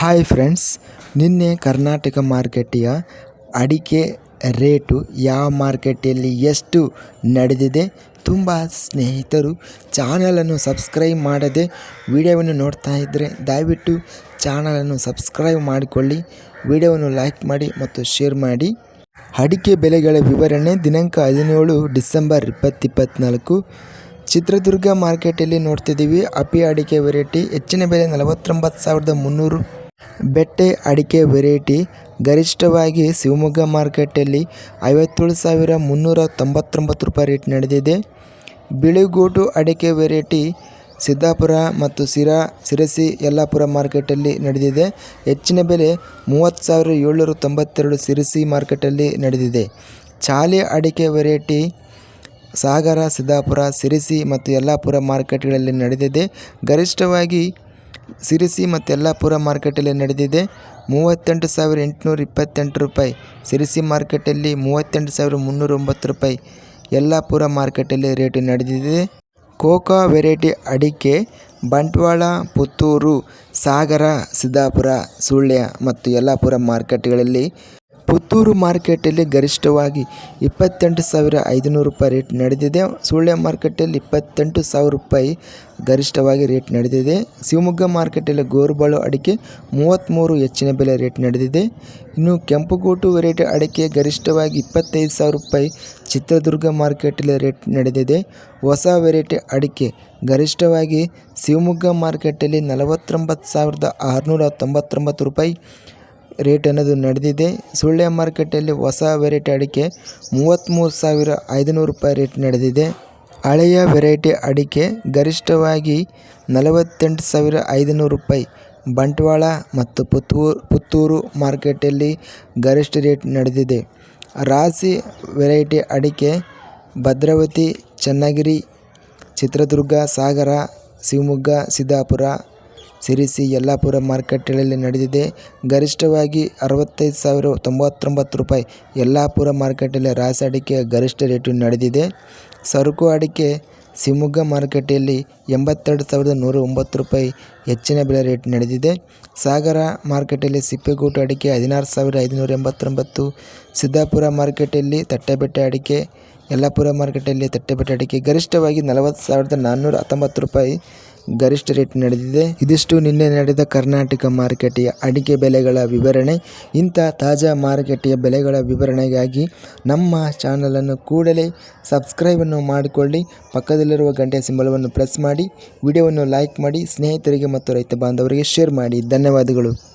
Hi friends ನಿನ್ನೆ ಕರ್ನಾಟಕ ಮಾರ್ಕೆಟಿಯ ಅಡಿಕೆ rate ಯಾವ ಮಾರ್ಕೆಟಲ್ಲಿ ಎಷ್ಟು ನಡೆದಿದೆ ತುಂಬ ಸ್ನೇಹಿತರು ಚಾನಲನ್ನು ಸಬ್ಸ್ಕ್ರೈಬ್ ಮಾಡದೆ ವಿಡಿಯೋವನ್ನು ನೋಡ್ತಾ ಇದ್ದರೆ ದಯವಿಟ್ಟು ಚಾನಲನ್ನು ಸಬ್ಸ್ಕ್ರೈಬ್ ಮಾಡಿಕೊಳ್ಳಿ, ವಿಡಿಯೋವನ್ನು ಲೈಕ್ ಮಾಡಿ ಮತ್ತು ಶೇರ್ ಮಾಡಿ. ಅಡಿಕೆ ಬೆಲೆಗಳ ವಿವರಣೆ ದಿನಾಂಕ ಹದಿನೇಳು ಡಿಸೆಂಬರ್ ಇಪ್ಪತ್ತಿಪ್ಪತ್ತ್ನಾಲ್ಕು ಚಿತ್ರದುರ್ಗ ಮಾರ್ಕೆಟಲ್ಲಿ ನೋಡ್ತಿದ್ದೀವಿ ಅಪಿ ಅಡಿಕೆ ವೆರೈಟಿ ಹೆಚ್ಚಿನ ಬೆಲೆ ನಲವತ್ತೊಂಬತ್ತು ಸಾವಿರದ ಮುನ್ನೂರು. ಬೆಟ್ಟೆ ಅಡಿಕೆ ವೆರೈಟಿ ಗರಿಷ್ಠವಾಗಿ ಶಿವಮೊಗ್ಗ ಮಾರ್ಕೆಟಲ್ಲಿ ಐವತ್ತೇಳು ಸಾವಿರ ಮುನ್ನೂರ ತೊಂಬತ್ತೊಂಬತ್ತು ರೂಪಾಯಿ ರೇಟ್ ನಡೆದಿದೆ. ಬಿಳಿಗೋಟು ಅಡಿಕೆ ವೆರೈಟಿ ಸಿದ್ದಾಪುರ ಮತ್ತು ಸಿರಾ, ಸಿರಸಿ, ಯಲ್ಲಾಪುರ ಮಾರ್ಕೆಟಲ್ಲಿ ನಡೆದಿದೆ. ಹೆಚ್ಚಿನ ಬೆಲೆ ಮೂವತ್ತು ಸಾವಿರ ಏಳ್ನೂರ ತೊಂಬತ್ತೆರಡು ಸಿರಸಿ ಮಾರ್ಕೆಟಲ್ಲಿ ನಡೆದಿದೆ. ಚಾಲಿ ಅಡಿಕೆ ವೆರೈಟಿ ಸಾಗರ, ಸಿದ್ದಾಪುರ, ಸಿರಿಸಿ ಮತ್ತು ಯಲ್ಲಾಪುರ ಮಾರ್ಕೆಟ್ಗಳಲ್ಲಿ ನಡೆದಿದೆ. ಗರಿಷ್ಠವಾಗಿ ಸಿರಿಸಿ ಮತ್ತು ಯಲ್ಲಾಪುರ ಮಾರ್ಕೆಟಲ್ಲಿ ನಡೆದಿದೆ. ಮೂವತ್ತೆಂಟು ಸಾವಿರ ಎಂಟುನೂರ ಇಪ್ಪತ್ತೆಂಟು ರೂಪಾಯಿ. ಸಿರಿಸಿ ಮಾರ್ಕೆಟಲ್ಲಿ ಮೂವತ್ತೆಂಟು ಸಾವಿರ ಮುನ್ನೂರ ಒಂಬತ್ತು ರೂಪಾಯಿ. ಯಲ್ಲಾಪುರ ಮಾರ್ಕೆಟಲ್ಲಿ ರೇಟು ನಡೆದಿದೆ. ಕೋಕಾ ವೆರೈಟಿ ಅಡಿಕೆ, ಬಂಟ್ವಾಳ, ಪುತ್ತೂರು, ಸಾಗರ, ಸಿದ್ದಾಪುರ, ಸುಳ್ಯ ಮತ್ತು ಯಲ್ಲಾಪುರ ಮಾರ್ಕೆಟ್ಗಳಲ್ಲಿ ಪುತ್ತೂರು ಮಾರ್ಕೆಟಲ್ಲಿ ಗರಿಷ್ಠವಾಗಿ ಇಪ್ಪತ್ತೆಂಟು ಸಾವಿರ ಐದುನೂರು ರೂಪಾಯಿ ರೇಟ್ ನಡೆದಿದೆ. ಸುಳ್ಯ ಮಾರ್ಕೆಟಲ್ಲಿ ಇಪ್ಪತ್ತೆಂಟು ಸಾವಿರ ರೂಪಾಯಿ ಗರಿಷ್ಠವಾಗಿ ರೇಟ್ ನಡೆದಿದೆ. ಶಿವಮೊಗ್ಗ ಮಾರ್ಕೆಟಲ್ಲಿ ಗೋರುಬಾಳು ಅಡಿಕೆ ಮೂವತ್ತ್ಮೂರು ಹೆಚ್ಚಿನ ಬೆಲೆ ರೇಟ್ ನಡೆದಿದೆ. ಇನ್ನು ಕೆಂಪುಗೋಟು ವೆರೈಟಿ ಅಡಿಕೆ ಗರಿಷ್ಠವಾಗಿ ಇಪ್ಪತ್ತೈದು ಸಾವಿರ ರೂಪಾಯಿ, ಚಿತ್ರದುರ್ಗ ಮಾರ್ಕೆಟಲ್ಲಿ ರೇಟ್ ನಡೆದಿದೆ. ಹೊಸ ವೆರೈಟಿ ಅಡಿಕೆ ಗರಿಷ್ಠವಾಗಿ ಶಿವಮೊಗ್ಗ ಮಾರ್ಕೆಟಲ್ಲಿ ನಲವತ್ತೊಂಬತ್ತು ಸಾವಿರದ ಆರುನೂರ ತೊಂಬತ್ತೊಂಬತ್ತು ರೂಪಾಯಿ ರೇಟ್ ಅನ್ನೋದು ನಡೆದಿದೆ. ಸುಳ್ಯ ಮಾರ್ಕೆಟಲ್ಲಿ ಹೊಸ ವೆರೈಟಿ ಅಡಿಕೆ ಮೂವತ್ತ್ಮೂರು ಸಾವಿರ ಐದುನೂರು ರೂಪಾಯಿ ರೇಟ್ ನಡೆದಿದೆ. ಹಳೆಯ ವೆರೈಟಿ ಅಡಿಕೆ ಗರಿಷ್ಠವಾಗಿ ನಲವತ್ತೆಂಟು ಸಾವಿರ ಐದುನೂರು ರೂಪಾಯಿ. ಬಂಟ್ವಾಳ ಮತ್ತು ಪುತ್ತೂರು ಪುತ್ತೂರು ಮಾರ್ಕೆಟಲ್ಲಿ ಗರಿಷ್ಠ ರೇಟ್ ನಡೆದಿದೆ. ರಾಸಿ ವೆರೈಟಿ ಅಡಿಕೆ ಭದ್ರಾವತಿ, ಚನ್ನಗಿರಿ, ಚಿತ್ರದುರ್ಗ, ಸಾಗರ, ಶಿವಮೊಗ್ಗ, ಸಿದ್ದಾಪುರ ಸಿರಿಸಿ ಯಲ್ಲಾಪುರ ಮಾರ್ಕೆಟ್ಗಳಲ್ಲಿ ನಡೆದಿದೆ. ಗರಿಷ್ಠವಾಗಿ ಅರವತ್ತೈದು ಸಾವಿರ ತೊಂಬತ್ತೊಂಬತ್ತು ರೂಪಾಯಿ ಯಲ್ಲಾಪುರ ಮಾರ್ಕೆಟಲ್ಲಿ ರಾಸಿ ಅಡಿಕೆ ಗರಿಷ್ಠ ರೇಟು ನಡೆದಿದೆ. ಸರಕು ಅಡಿಕೆ ಶಿವಮೊಗ್ಗ ಮಾರುಕಟ್ಟೆಯಲ್ಲಿ ಎಂಬತ್ತೆರಡು ಸಾವಿರದ ನೂರ ಒಂಬತ್ತು ರೂಪಾಯಿ ಹೆಚ್ಚಿನ ಬೆಲೆ ರೇಟ್ ನಡೆದಿದೆ. ಸಾಗರ ಮಾರುಕಟ್ಟೆಯಲ್ಲಿ ಸಿಪ್ಪೆಗೂಟು ಅಡಿಕೆ ಹದಿನಾರು ಸಾವಿರ ಐದುನೂರ ಎಂಬತ್ತೊಂಬತ್ತು, ಸಿದ್ದಾಪುರ ಮಾರುಕಟ್ಟೆಯಲ್ಲಿ ತಟ್ಟೆಬೆಟ್ಟೆ ಅಡಿಕೆ, ಯಲ್ಲಾಪುರ ಮಾರುಕಟ್ಟೆಯಲ್ಲಿ ತಟ್ಟೆಬೆಟ್ಟೆ ಅಡಿಕೆ ಗರಿಷ್ಠವಾಗಿ ನಲವತ್ತು ಸಾವಿರದ ನಾನ್ನೂರ ಹತ್ತೊಂಬತ್ತು ರೂಪಾಯಿ ಗರಿಷ್ಠ ರೇಟ್ ನಡೆದಿದೆ. ಇದಿಷ್ಟು ನಿನ್ನೆ ನಡೆದ ಕರ್ನಾಟಕ ಮಾರುಕಟ್ಟೆಯ ಅಡಿಕೆ ಬೆಲೆಗಳ ವಿವರಣೆ. ಇಂಥ ತಾಜಾ ಮಾರುಕಟ್ಟೆಯ ಬೆಲೆಗಳ ವಿವರಣೆಗಾಗಿ ನಮ್ಮ ಚಾನಲನ್ನು ಕೂಡಲೇ ಸಬ್ಸ್ಕ್ರೈಬನ್ನು ಮಾಡಿಕೊಳ್ಳಿ. ಪಕ್ಕದಲ್ಲಿರುವ ಗಂಟೆ ಸಿಂಬಲವನ್ನು ಪ್ರೆಸ್ ಮಾಡಿ. ವಿಡಿಯೋವನ್ನು ಲೈಕ್ ಮಾಡಿ. ಸ್ನೇಹಿತರಿಗೆ ಮತ್ತು ರೈತ ಬಾಂಧವರಿಗೆ ಶೇರ್ ಮಾಡಿ. ಧನ್ಯವಾದಗಳು.